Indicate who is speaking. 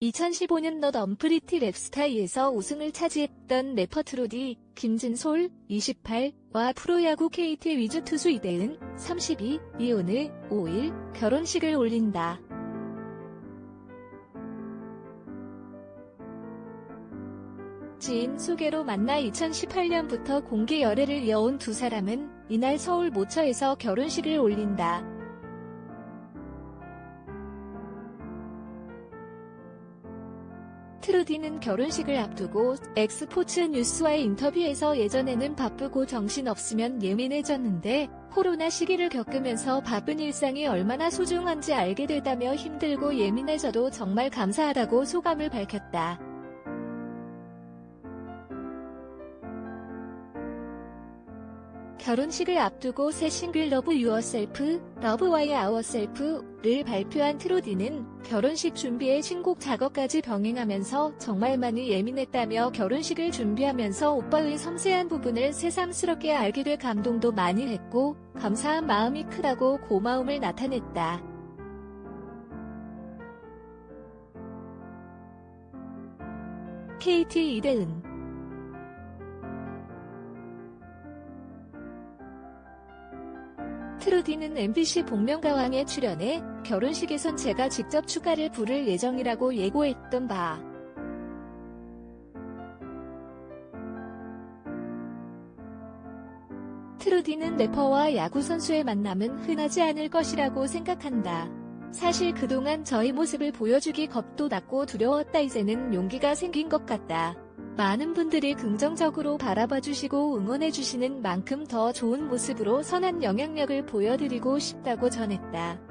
Speaker 1: 2015년 넛 언프리티 랩스타이에서 우승을 차지했던 래퍼 트로디, 김진솔, 28와 프로야구 KT 위즈 투수 이대은, 32, 이 오늘, 5일, 결혼식을 올린다. 지인 소개로 만나 2018년부터 공개 열애를 이어온 두 사람은 이날 서울 모처에서 결혼식을 올린다. 트루디는 결혼식을 앞두고 엑스포츠 뉴스와의 인터뷰에서 예전에는 바쁘고 정신없으면 예민해졌는데 코로나 시기를 겪으면서 바쁜 일상이 얼마나 소중한지 알게 되다며 힘들고 예민해져도 정말 감사하다고 소감을 밝혔다. 결혼식을 앞두고 새 싱글 러브 유어셀프, 러브와의 아워셀프를 발표한 트로디는 결혼식 준비에 신곡 작업까지 병행하면서 정말 많이 예민했다며 결혼식을 준비하면서 오빠의 섬세한 부분을 새삼스럽게 알게 돼 감동도 많이 했고 감사한 마음이 크다고 고마움을 나타냈다. KT 이대은 트루디는 MBC 복면가왕에 출연해 결혼식에선 제가 직접 추가를 부를 예정이라고 예고했던 바. 트루디는 래퍼와 야구선수의 만남은 흔하지 않을 것이라고 생각한다. 사실 그동안 저희 모습을 보여주기 겁도 났고 두려웠다 이제는 용기가 생긴 것 같다. 많은 분들이 긍정적으로 바라봐 주시고 응원해 주시는 만큼 더 좋은 모습으로 선한 영향력을 보여드리고 싶다고 전했다.